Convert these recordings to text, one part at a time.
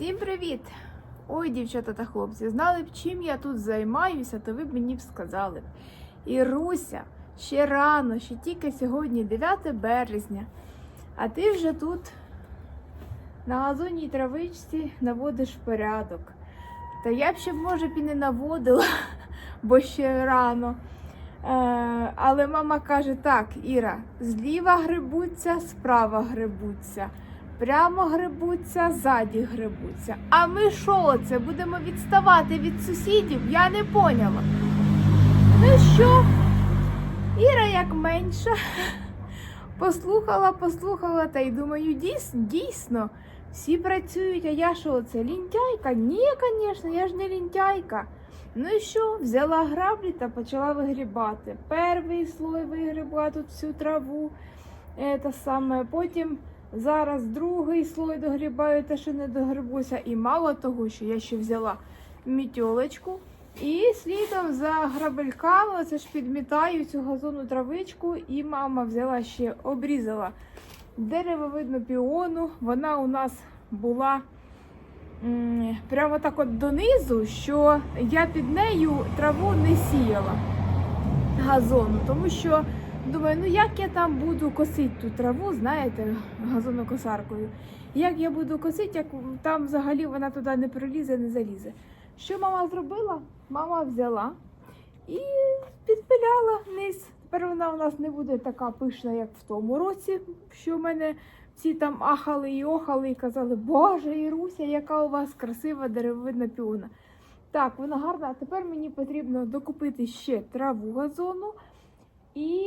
Всім привіт! Ой, дівчата та хлопці, знали б, чим я тут займаюся, то ви б мені б сказали б. Іруся, ще рано, ще тільки сьогодні 9 березня, а ти вже тут на газонній травичці наводиш порядок. Та я б ще, може, б і не наводила, бо ще рано. Е, але мама каже: так, Іра, зліва грибуться, справа грибуться. Прямо грибуться, ззаді грибуться. А ми що це? Будемо відставати від сусідів? Я не поняла. Ну що? Іра як менша. Послухала, послухала, та й думаю, дійсно, дійсно, всі працюють, а я що, це лінтяйка? Ні, звісно, я ж не лінтяйка. Ну і що? Взяла граблі та почала вигрібати. Перший слой вигрібла тут всю траву. е, Те саме. Потім зараз другий слой догрібаю, те, що не догрибуся. І мало того, що я ще взяла мітьолочку. І слідом за грабельками це ж підмітаю цю газонну травичку. І мама взяла ще обрізала деревовидну піону. Вона у нас була прямо так от донизу, що я під нею траву не сіяла газону, тому що думаю, ну як я там буду косити ту траву, знаєте, газонокосаркою. Як я буду косити, як там взагалі вона туди не пролізе, не залізе. Що мама зробила? Мама взяла і підпиляла вниз. Тепер вона у нас не буде така пишна, як в тому році, що в мене всі там ахали і охали і казали, Боже, Іруся, яка у вас красива деревовидна піона. Так, вона гарна. А тепер мені потрібно докупити ще траву газону і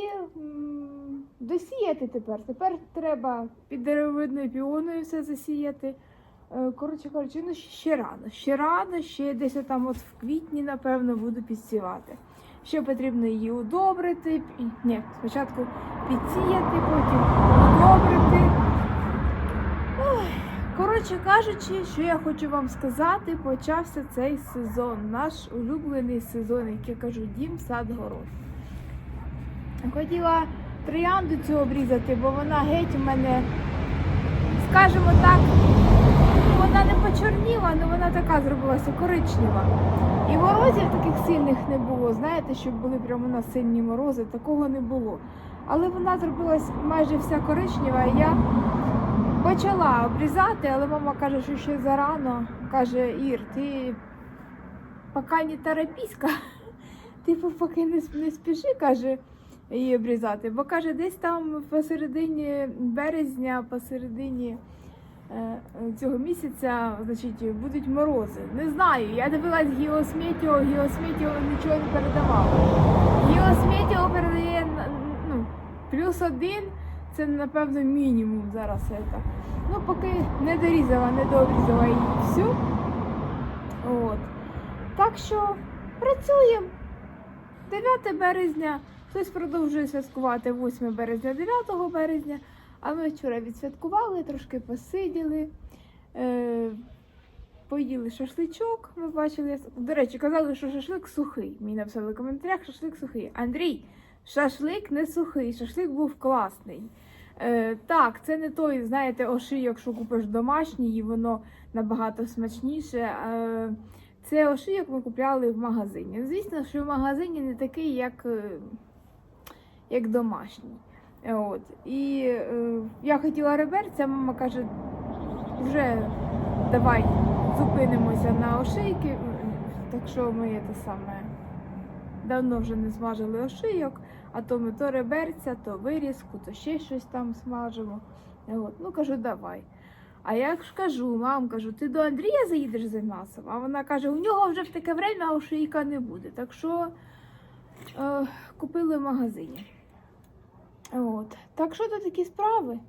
досіяти тепер. Тепер треба під деревовидною піоною все засіяти. Е, Коротше кажучи, ну ще рано. Ще рано, ще десь там от в квітні, напевно, буду підсівати. Ще потрібно її удобрити. Ні, спочатку підсіяти, потім удобрити. Коротше кажучи, що я хочу вам сказати, почався цей сезон, наш улюблений сезон, як я кажу, дім, сад, город. Хотіла троянду цю обрізати, бо вона геть у мене, скажімо так, вона не почорніла, але вона така зробилася коричнева. І морозів таких сильних не було. Знаєте, щоб були прямо у нас сильні морози, такого не було. Але вона зробилась майже вся коричнева, і я почала обрізати, але мама каже, що ще зарано. Каже, Ір, ти поки не торопіська, типу, поки не спіши, каже, її обрізати. Бо каже, десь там посередині березня, посередині е, цього місяця, значить, будуть морози. Не знаю. Я дивилась геосметео, геосметео нічого не передавало. Геосметео передає ну, плюс один. Це напевно мінімум зараз. Це. Ну, поки не дорізала, не дообрізала її всю. От. Так що працюємо. 9 березня. Хтось продовжує святкувати 8 березня, 9 березня. А ми вчора відсвяткували, трошки посиділи, е, поїли шашличок. Ми бачили. До речі, казали, що шашлик сухий. Мені написали в коментарях, шашлик сухий. Андрій, шашлик не сухий, шашлик був класний. Е, так, це не той, знаєте, ошийок, що купиш домашній, і воно набагато смачніше. Е, це ошийок ми купляли в магазині. Звісно, що в магазині не такий, як, е, як домашній. Е, От. І е, я хотіла реберця, мама каже, вже давай зупинимося на ошийки. Так що ми те саме давно вже не смажили ошийок, а то ми то реберця, то вирізку, то ще щось там смажимо. Е, От. Ну кажу, давай. А я ж кажу, мам, кажу, ти до Андрія заїдеш за м'ясом? А вона каже, у нього вже в таке время ошийка не буде. Так що е, купили в магазині. От. Так що то такі справи?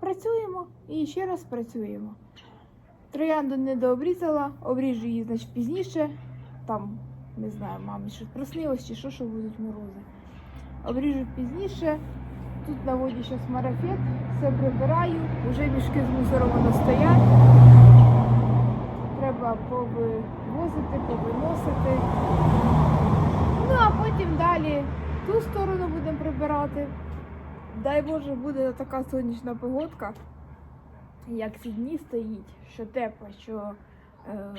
Працюємо і ще раз працюємо. Троянду не дообрізала, обріжу її, значить, пізніше. Там, не знаю, мамі щось проснилось чи що, що будуть морози. Обріжу пізніше. Тут на воді зараз марафет, все прибираю, вже мішки з мусором воно стоять. Треба повивозити, повиносити. Ну а потім далі ту сторону будемо прибирати. Дай Боже, буде така сонячна погодка, як ці дні стоїть, що тепло, що е,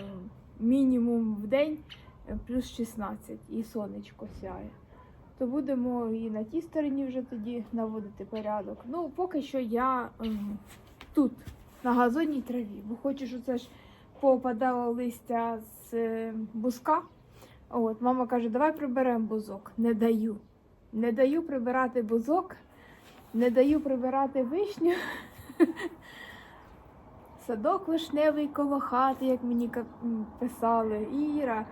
мінімум в день е, плюс 16 і сонечко сяє. То будемо і на тій стороні вже тоді наводити порядок. Ну, поки що я ем, тут, на газонній траві, бо хочу, що це ж попадало листя з е, бузка. От, мама каже, давай приберемо бузок. Не даю. Не даю прибирати бузок, не даю прибирати вишню. Садок вишневий коло хати, як мені писали. Іра,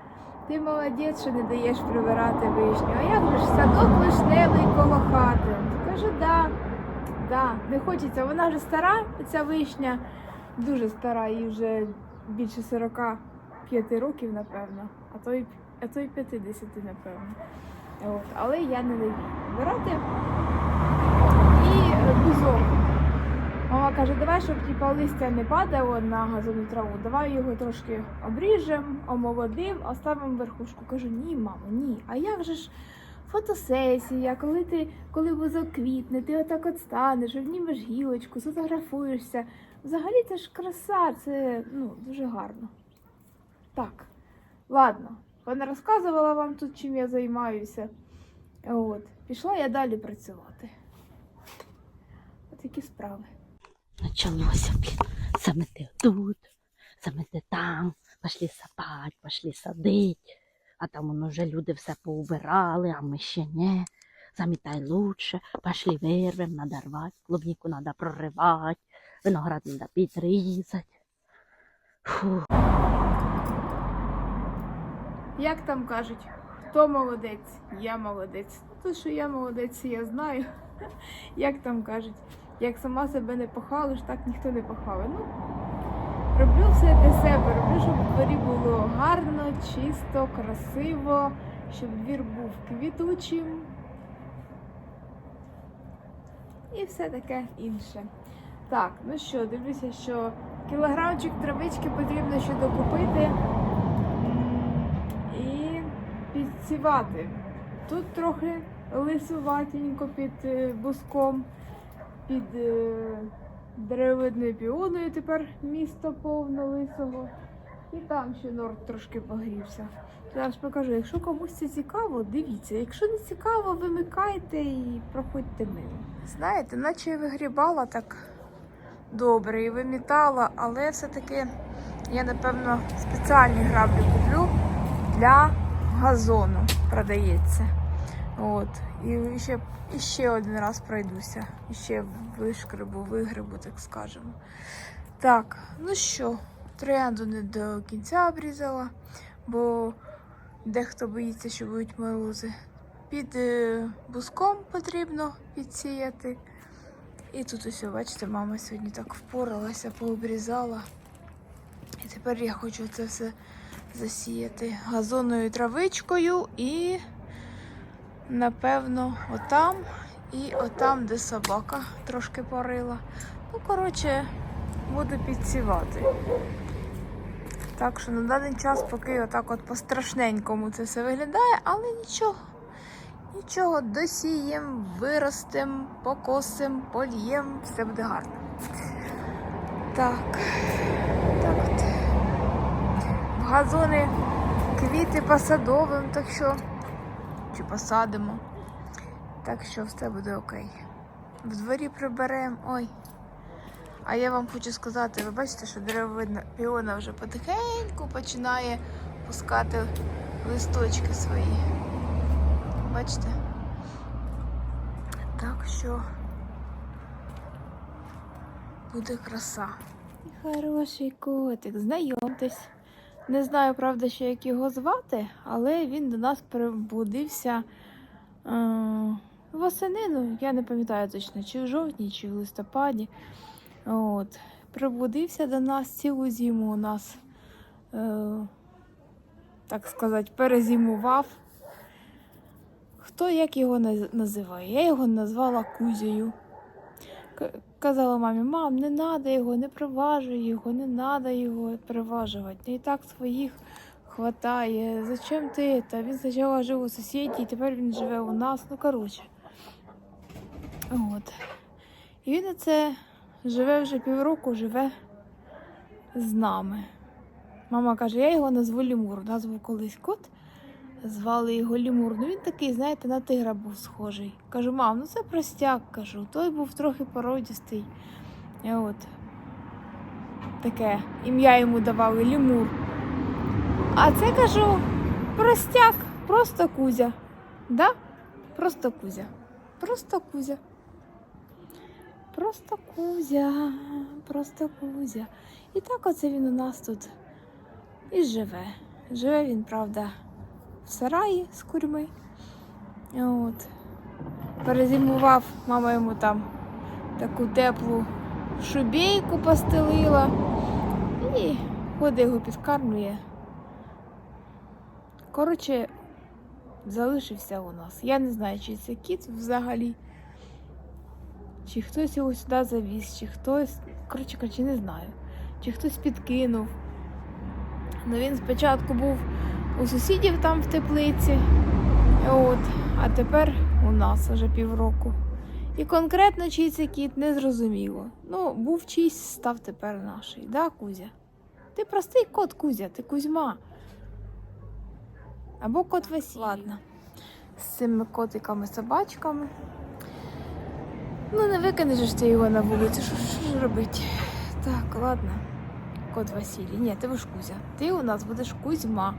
ти молодець, що не даєш прибирати вишню. А же ж садок вишневий коло хати? Каже, да, да, не хочеться. Вона вже стара, ця вишня, дуже стара, їй вже більше 45 років, напевно, а то й, а то й 50, напевно. От. Але я не даю вибирати. Е. Мама каже, давай, щоб типа листя не падало на газову траву, давай його трошки обріжемо, омолодим, оставимо верхушку. Кажу, ні, мамо, ні. А як же ж фотосесія, коли ти, коли квітне, ти отак от станеш, обнімеш гілочку, сфотографуєшся. Взагалі це ж краса, це ну, дуже гарно. Так, ладно, вона розказувала вам тут, чим я займаюся. От, пішла я далі працювати. Такі справи. Началося, блін. Замети тут, замети там, пошли сапать, пошли садить. А там воно вже люди все поубирали, а ми ще не. Замітай лучше, пошли вирвем, надо рвать, клубніку надо проривати, виноград надо підрізати. Фу. Як там кажуть, хто молодець? Я молодець. Ну, то, що я молодець, я знаю. Як там кажуть, як сама себе не похвалиш, так ніхто не похвалить. Ну, роблю все для себе, роблю, щоб в дворі було гарно, чисто, красиво, щоб двір був квітучим. І все таке інше. Так, ну що, дивлюся, що кілограмчик травички потрібно ще докупити. І підсівати. Тут трохи лисуватенько під е, буском, під е, деревидною піоною тепер місто повно лисого. І там ще норд трошки погрівся. Зараз покажу, якщо комусь це цікаво, дивіться. Якщо не цікаво, вимикайте і проходьте мимо. Знаєте, наче я вигрібала так добре і вимітала, але все-таки я, напевно, спеціальні граблі куплю для газону продається. От. І ще, ще один раз пройдуся. Ще вишкребу, вигребу, так скажемо. Так, ну що, троянду не до кінця обрізала, бо дехто боїться, що будуть морози. Під е, буском потрібно підсіяти. І тут ось, бачите, мама сьогодні так впоралася, пообрізала. І тепер я хочу це все засіяти газонною травичкою і, напевно, отам і отам, де собака трошки порила. Ну, коротше, буду підсівати. Так що на даний час, поки отак от по-страшненькому це все виглядає, але нічого. Нічого, досієм, виростем, покосим, польєм, все буде гарно. Так, так от. В газони квіти посадовим, так що чи посадимо. Так що все буде окей. В дворі приберемо. Ой. А я вам хочу сказати, ви бачите, що деревина піона вже потихеньку починає пускати листочки свої. Бачите? Так що буде краса. Хороший котик, знайомтесь. Не знаю, правда, ще як його звати, але він до нас прибудився е- восени, ну, я не пам'ятаю точно, чи в жовтні, чи в листопаді. От. Прибудився до нас цілу зиму у нас, е- так сказати, перезимував. Хто як його називає? Я його назвала Кузею. Казала мамі, мам, не треба його, не приважуй його, не треба його приважувати. І так своїх хватає. Зачем ти це? Він спочатку жив у сусіді, тепер він живе у нас. Ну, коротше. От. І він оце живе вже півроку, живе з нами. Мама каже, я його назву Лімур. У нас був колись кот, звали його Лімур. Ну він такий, знаєте, на тигра був схожий. Кажу, мам, ну це простяк, кажу. Той був трохи породістий. І от таке ім'я йому давали Лімур. А це кажу, простяк, просто кузя. Да? Просто кузя. Просто кузя. Просто кузя, просто кузя. І так оце він у нас тут і живе. Живе він, правда, в сараї з курьми. От. Перезимував, мама йому там таку теплу шубейку постелила. І ходить його підкармлює. Коротше, залишився у нас. Я не знаю, чи це кіт взагалі. Чи хтось його сюди завіз, чи хтось. Коротше кажучи, не знаю. Чи хтось підкинув. Ну він спочатку був у сусідів там в теплиці. От, а тепер у нас вже півроку. І конкретно чий це кіт не зрозуміло. Ну, був чийсь, став тепер наший, да, Кузя? Ти простий кот, Кузя, ти Кузьма. Або кот Василь. Ладно. З цими котиками, собачками. Ну, не викинеш ж ти його на вулицю, що, що ж робити? Так, ладно. Кот Василій. Ні, ти будеш Кузя. Ти у нас будеш Кузьма.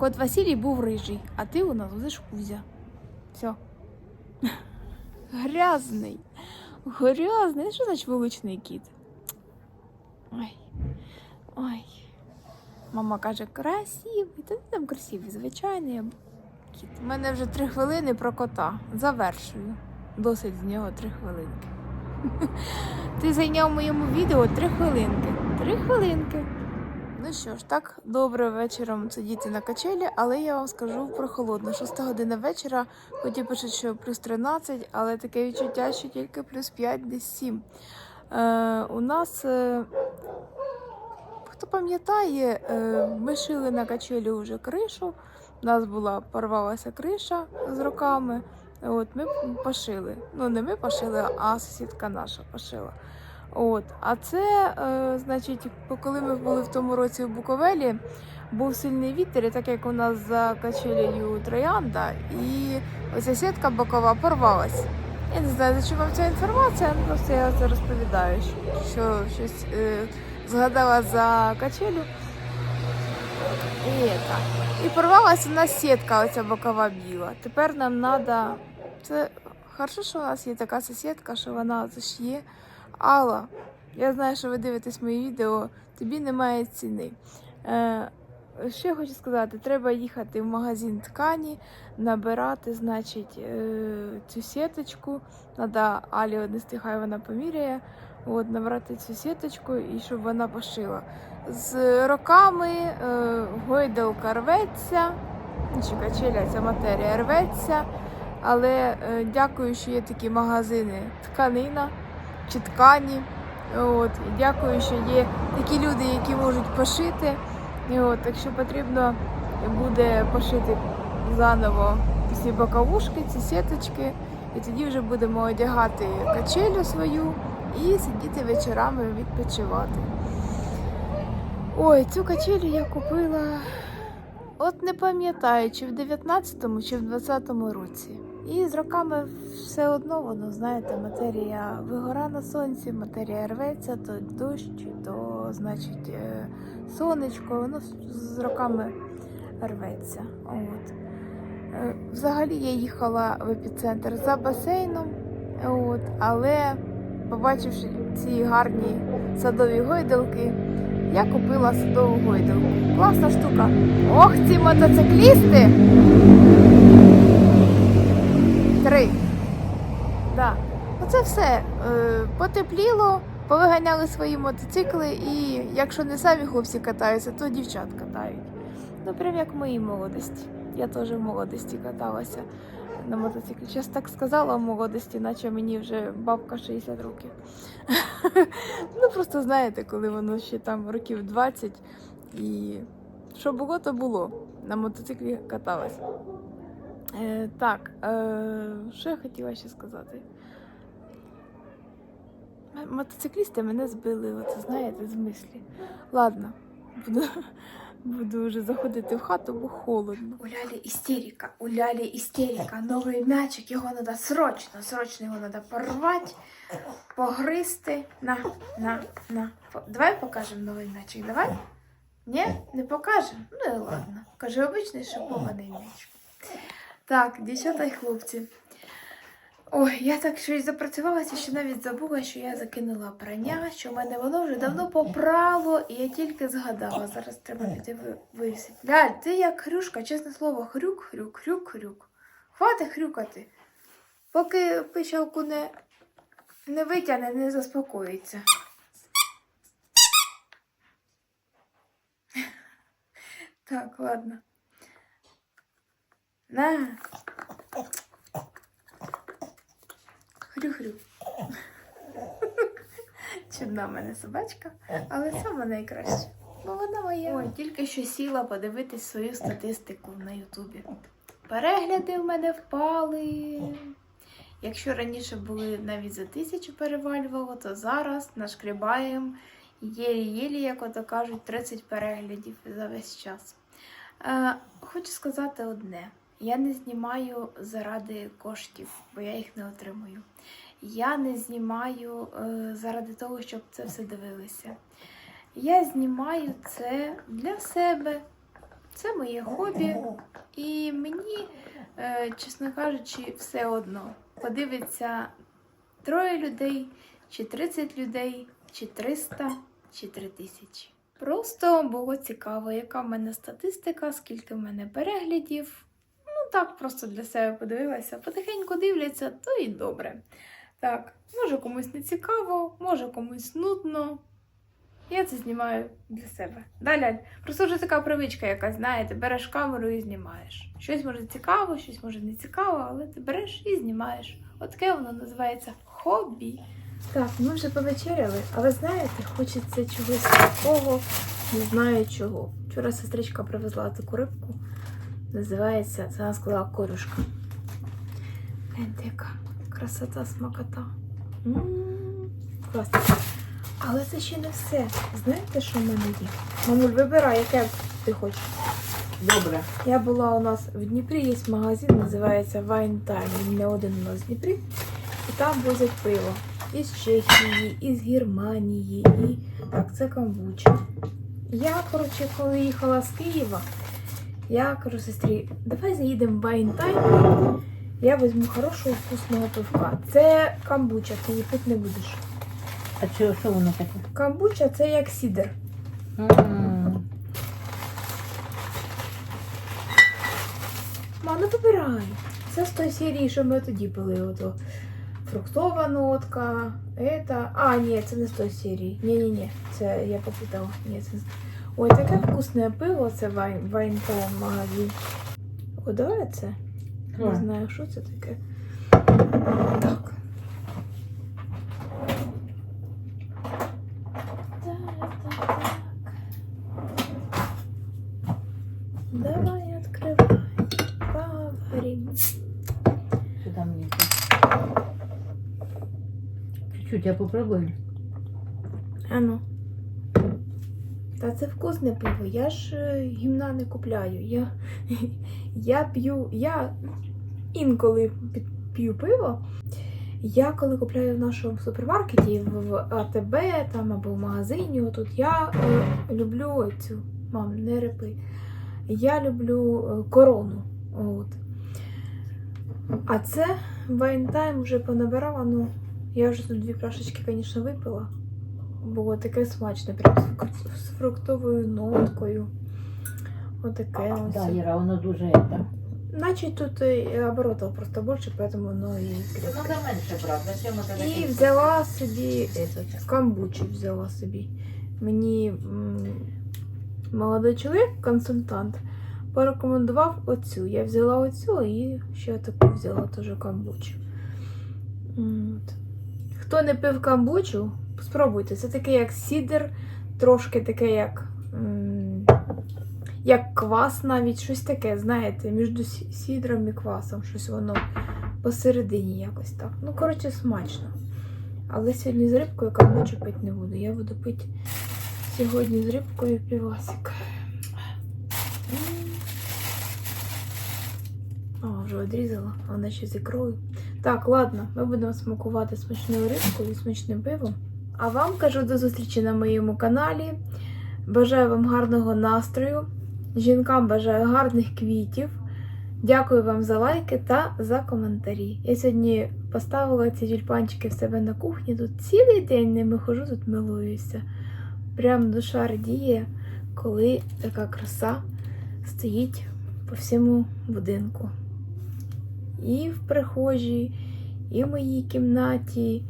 Кот Василій був рижий, а ти у нас будеш Кузя. Все. Грязний. Грязний. Що значить вуличний кіт? Ой. Ой. Мама каже, красивий. Та ти там красивий, звичайний. Кіт. У мене вже три хвилини про кота. Завершую. Досить з нього три хвилинки. Ти зайняв моєму відео три хвилинки. Три хвилинки. Ну що ж, так добре вечором сидіти на качелі, але я вам скажу про холодно. Шоста година вечора, хоч пишуть, що плюс 13, але таке відчуття, що тільки плюс 5, десь 7. Е, у нас, е, хто пам'ятає, е, ми шили на качелі вже кришу. У нас була порвалася криша з роками. От ми пошили. Ну, не ми пошили, а сусідка наша пошила. От, а це, е, значить, коли ми були в тому році в Буковелі, був сильний вітер, і так як у нас за качелею троянда, і оця сітка бокова порвалась. Я не знаю, за що вам ця інформація, ну, просто я це розповідаю, що- що щось е, згадала за качелю. І, так. і порвалася у нас сітка, оця бокова біла. Тепер нам треба. Це хорошо, що у нас є така сусідка, що вона зашиє. Алла, я знаю, що ви дивитесь мої відео, тобі немає ціни. Е, що хочу сказати, треба їхати в магазин ткані, набирати, значить, е, цю сіточку. Треба Алі однести, хай вона поміряє. От, набрати цю сіточку і щоб вона пошила. З роками е, гойдалка рветься, ну, чи качеля ця матерія рветься. Але е, дякую, що є такі магазини тканина чи ткані. От, і дякую, що є такі люди, які можуть пошити. От, якщо потрібно буде пошити заново ці боковушки, ці сіточки, і тоді вже будемо одягати качелю свою і сидіти вечорами відпочивати. Ой, цю качелю я купила. От не пам'ятаю, чи в 19-му, чи в 20-му році. І з роками все одно воно, знаєте, матерія вигора на сонці, матерія рветься, то дощ, то, значить, е, сонечко, воно з роками рветься. От. Е, Взагалі я їхала в епіцентр за басейном, от, але побачивши ці гарні садові гойдалки, я купила садову гойдалку. Класна штука. Ох, ці мотоциклісти! Три. Да. Оце все. Е, потепліло, повиганяли свої мотоцикли, і якщо не самі хлопці катаються, то дівчат катають. Ну, прям як моїй молодості. Я теж в молодості каталася на мотоциклі. Щас так сказала в молодості, наче мені вже бабка 60 років. ну просто знаєте, коли воно ще там років 20 і що було, то було. На мотоциклі каталась. Е, так, е, що я хотіла ще сказати? Мотоциклісти мене збили, от знаєте, з мислі. Ладно, буду, буду вже заходити в хату, бо холодно. У Лялі істерика, у істерика. Новий м'ячик, його треба срочно, срочно його треба порвати, погризти. На, на, на. Давай покажемо новий м'ячик, давай? Ні, не покажемо? Ну і ладно. Каже, обичний шипований м'яч. Так, дівчата і хлопці. Ой, я так щось запрацювалася, що навіть забула, що я закинула прання, що в мене воно вже давно попрало, і я тільки згадала. Зараз треба піти ви- вивісити. Ляль, ти як хрюшка, чесне слово, хрюк, хрюк, хрюк, хрюк. Хвати хрюкати. Поки пищалку не, не витягне, не заспокоїться. Так, ладно. На. Хрю-хрю. Чудна в мене собачка, але сама найкраща. Бо вона моя. Ой, тільки що сіла подивитись свою статистику на Ютубі. Перегляди в мене впали. Якщо раніше були навіть за тисячу перевалювало, то зараз нашкрібаємо єлі-єлі, як ото кажуть, 30 переглядів за весь час. Е, хочу сказати одне: я не знімаю заради коштів, бо я їх не отримую. Я не знімаю е, заради того, щоб це все дивилися. Я знімаю це для себе. Це моє хобі. І мені, е, чесно кажучи, все одно подивиться троє людей, чи 30 людей, чи 300, чи 3000. Просто було цікаво, яка в мене статистика, скільки в мене переглядів. Так, просто для себе подивилася. Потихеньку дивляться, то і добре. Так, може комусь не цікаво, може комусь нудно. Я це знімаю для себе. Далі, просто вже така привичка якась, знаєте, береш камеру і знімаєш. Щось може цікаво, щось може не цікаво, але ти береш і знімаєш. От таке воно називається хобі. Так, ми вже повечеряли, але знаєте, хочеться чогось такого, не знаю чого. Вчора сестричка привезла таку рибку. Називається, це сказала корюшка. Гляньте, яка красота, смакота. М, Класно. Але це ще не все. Знаєте, що в мене є? Мамуль, вибирай, яке ти хочеш. Добре. Я була у нас в Дніпрі, є магазин, називається Wine Time. Він не один у нас в Дніпрі. І там возять пиво. Із Чехії, із Германії, і так, це камбуча. Я, коротше, коли їхала з Києва, я кажу сестрі, давай заїдемо в Wine Я візьму хорошого вкусного пивка. Це камбуча, ти її пити не будеш. А що, що воно таке? Камбуча це як сідер. М, Ма, ну вибирай. Це з тої серії, що ми тоді пили. Ото фруктова нотка. Это... А, ні, це не з тої серії. Ні-ні-ні, це я попутала. Ні, це... не з- Ой, таке вкусне пиво, це вайн, вайн Time магазин. Давай це. Не знаю, що це таке. Так. Так, так, так. Давай. Поговорим. Сюди мені. це. Чуть-чуть я попробую. А ну. Та це вкусне пиво. Я ж е, гімна не купляю. Я, я п'ю. Я інколи п'ю пиво. Я коли купляю в нашому супермаркеті, в, АТБ там або в магазині, отут я е, люблю цю. Мам, не репи. Я люблю е, корону. От. А це Вайнтайм вже понабирала. Ну, я вже тут дві пляшечки, звісно, випила Було таке смачне, прям з фрук- з фруктовою ноткою. Отаке ось. Да, Іра, воно дуже это. Наче тут і оборотів просто більше, поэтому воно і крепке. Надо менше брати. Зачем это І таке? взяла собі этот, камбучі взяла собі. Мені м, молодий чоловік, консультант, порекомендував оцю. Я взяла оцю і ще таку взяла теж камбучу. М, От. Хто не пив камбучу, спробуйте. Це таке як сідер, трошки таке як. Як квас навіть, щось таке, знаєте, між сідром і квасом, щось воно посередині якось так. Ну, коротше, смачно. Але сьогодні з рибкою камбучу пити не буду. Я буду пити сьогодні з рибкою півасик. О, вже відрізала, вона ще з ікрою. Так, ладно, ми будемо смакувати смачною рибкою і смачним пивом. А вам кажу до зустрічі на моєму каналі. Бажаю вам гарного настрою. Жінкам бажаю гарних квітів. Дякую вам за лайки та за коментарі. Я сьогодні поставила ці тюльпанчики в себе на кухні. Тут цілий день ними хожу, тут милуюся. Прям душа радіє, коли така краса стоїть по всьому будинку. І в прихожій, і в моїй кімнаті,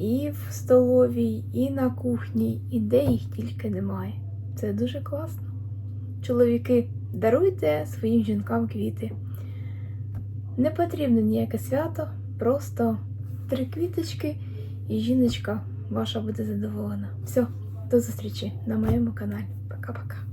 і в столовій, і на кухні, і де їх тільки немає. Це дуже класно. Чоловіки, даруйте своїм жінкам квіти. Не потрібно ніяке свято, просто три квіточки, і жіночка ваша буде задоволена. Все, до зустрічі на моєму каналі. Пока-пока.